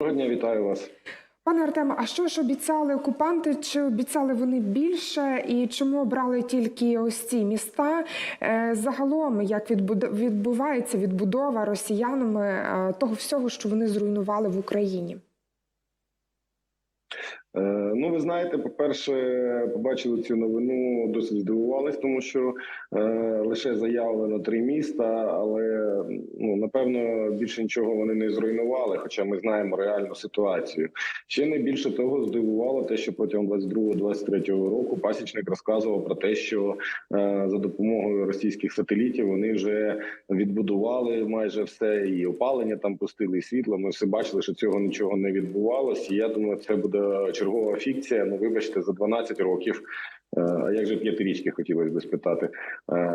Доброго дня, вітаю вас. Пане Артеме, а що ж обіцяли окупанти? Чи обіцяли вони більше? І чому обрали тільки ось ці міста? Е, Загалом, як відбувається відбудова росіянами е, того всього, що вони зруйнували в Україні? Е, Ну, ви знаєте, по-перше, побачили цю новину, досить здивувались, тому що е, лише заявлено три міста, але ну напевно більше нічого вони не зруйнували. Хоча ми знаємо реальну ситуацію. Ще не більше того, здивувало те, що протягом 22-23 року пасічник розказував про те, що е, за допомогою російських сателітів вони вже відбудували майже все, і опалення там пустили, і світло. Ми все бачили, що цього нічого не відбувалося. І я думаю, це буде чергова фікція. Ну, вибачте, за 12 років. Е, А як же п'ятирічки хотілося би спитати? Е,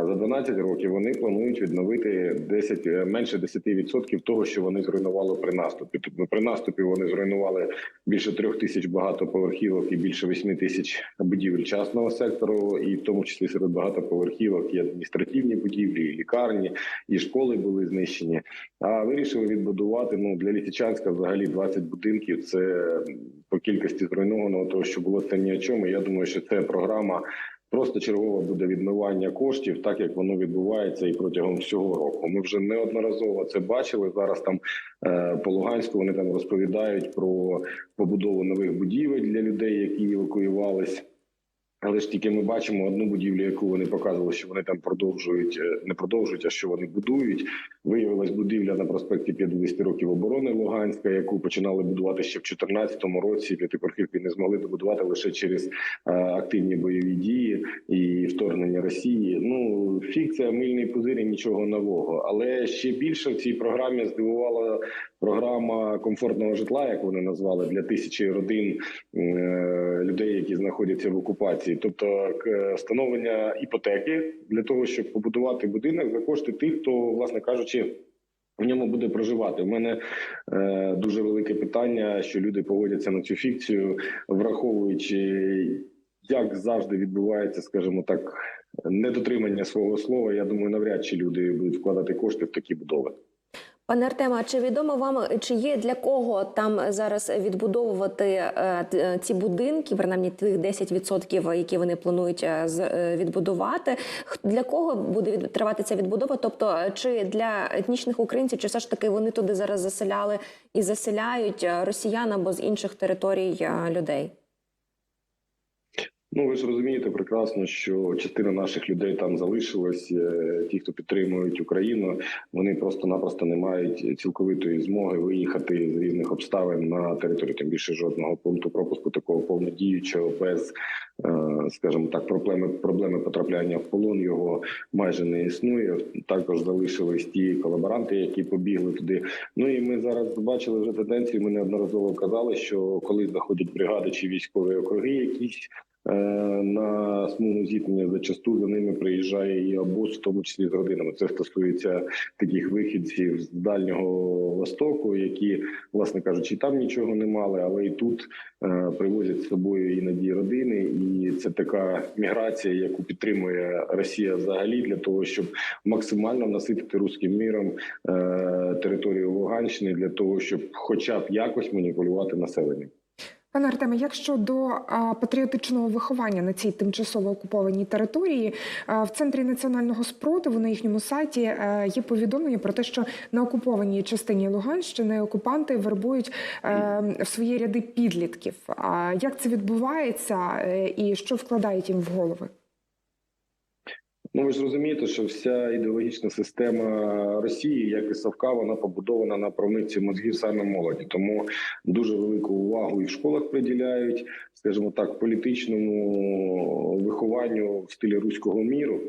За 12 років вони планують відновити 10, е, менше 10% того, що вони зруйнували при наступі. Тобто при наступі вони зруйнували більше трьох тисяч багатоповерхівок і більше 8 тисяч будівель частного сектору, і в тому числі серед багатоповерхівок і адміністративні будівлі, і лікарні, і школи були знищені. А вирішили відбудувати ну для Лісичанська взагалі 20 будинків. Це по кількості зруйнованого того, що було це ні о чому. Я думаю, що це програма. Просто чергове буде відмивання коштів, так як воно відбувається і протягом всього року. Ми вже неодноразово це бачили. Зараз там е, по Луганську вони там розповідають про побудову нових будівель для людей, які евакуювались. Але ж тільки ми бачимо одну будівлю, яку вони показували, що вони там продовжують е, не продовжують, а що вони будують. Виявилась будівля на проспекті 50 років оборони Луганська, яку починали будувати ще в 2014 році. П'ятиповерхівки не змогли добудувати лише через е, активні бойові дії і вторгнення Росії. Ну фікція мильний пузир і нічого нового. Але ще більше в цій програмі здивувала програма комфортного житла, як вони назвали для тисячі родин е, людей, які знаходяться в окупації, тобто к- встановлення іпотеки для того, щоб побудувати будинок за кошти тих, хто, власне кажучи. В ньому буде проживати. У мене е, дуже велике питання, що люди поводяться на цю фікцію, враховуючи, як завжди відбувається, скажімо так, недотримання свого слова. Я думаю, навряд чи люди будуть вкладати кошти в такі будови. Пане Артема, чи відомо вам, чи є для кого там зараз відбудовувати е, е, ці будинки, принаймні тих 10%, які вони планують е, відбудувати? Для кого буде тривати ця відбудова? Тобто, чи для етнічних українців, чи все ж таки вони туди зараз заселяли і заселяють росіян або з інших територій людей? Ну ви ж розумієте прекрасно, що частина наших людей там залишилась. Е, Ті, хто підтримують Україну, вони просто-напросто не мають цілковитої змоги виїхати з різних обставин на територію. Тим більше жодного пункту пропуску такого повнодіючого без, е, скажімо так, проблеми проблеми потрапляння в полон його майже не існує. Також залишились ті колаборанти, які побігли туди. Ну і ми зараз бачили вже тенденцію. Ми неодноразово казали, що коли заходять бригади чи військові округи, якісь. Е, На смугу зіткнення зачасту за ними приїжджає і обоз, в тому числі з родинами. Це стосується таких вихідців з дальнього востоку, які, власне кажучи, там нічого не мали, але і тут е, привозять з собою іноді родини, і це така міграція, яку підтримує Росія взагалі для того, щоб максимально наситити руським міром е, територію Луганщини для того, щоб, хоча б якось маніпулювати населенням. Пане Артеме, як щодо патріотичного виховання на цій тимчасово окупованій території, в центрі національного спротиву на їхньому сайті е, є повідомлення про те, що на окупованій частині Луганщини окупанти вербують е, в свої ряди підлітків. А як це відбувається е, і що вкладають їм в голови? Ну ви ж розумієте, що вся ідеологічна система Росії, як і Савка, вона побудована на промивці мозгів саме молоді. Тому дуже велику увагу і в школах приділяють, скажімо так, політичному вихованню в стилі руського міру.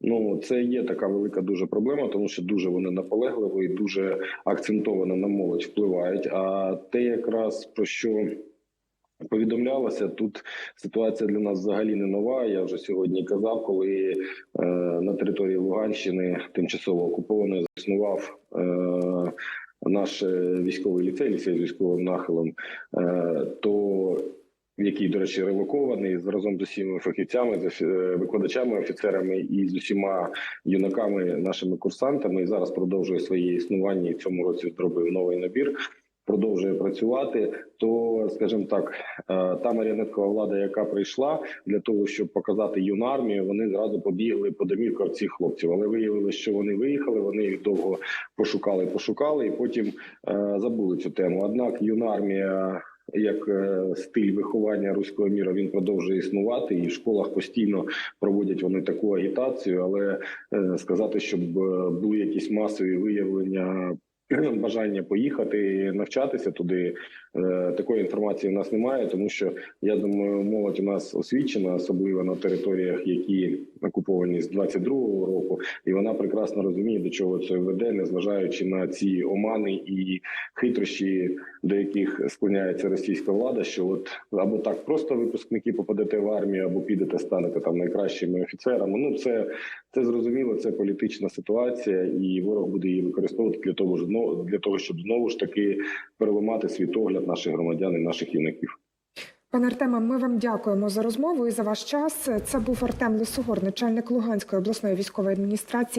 Ну це є така велика дуже проблема, тому що дуже вони наполегливо і дуже акцентовано на молодь впливають. А те, якраз про що повідомлялося. Тут ситуація для нас взагалі не нова. Я вже сьогодні казав, коли е, на території Луганщини тимчасово окупованої заснував. Е, наш е, військовий ліцей, ліцей з військовим нахилом, е, то який, до речі, релокований разом з усіма фахівцями, з е, викладачами, офіцерами і з усіма юнаками, нашими курсантами, і зараз продовжує своє існування. І в цьому році зробив новий набір. Продовжує працювати, то скажімо так, е, та маріонеткова влада, яка прийшла для того, щоб показати юну армію, вони зразу побігли по домівках цих хлопців. Але виявилося, що вони виїхали. Вони їх довго пошукали, пошукали, і потім е, забули цю тему. Однак юна армія. Як е, стиль виховання руського міра він продовжує існувати, і в школах постійно проводять вони таку агітацію. Але сказати, щоб були якісь масові виявлення бажання поїхати навчатися туди. е, Такої інформації в нас немає, тому що я думаю, молодь у нас освічена, особливо на територіях, які окуповані з 22-го року, і вона прекрасно розуміє, до чого це веде, незважаючи на ці омани і хитрощі, до яких склоняється російська влада. Що от або так просто випускники попадете в армію, або підете, станете там найкращими офіцерами. Ну це це зрозуміло, це політична ситуація, і ворог буде її використовувати для того, для того, щоб знову ж таки переламати світогляд наших громадян і наших юнаків. Пане Артеме, ми вам дякуємо за розмову і за ваш час. Це був Артем Лисогор, начальник Луганської обласної військової адміністрації.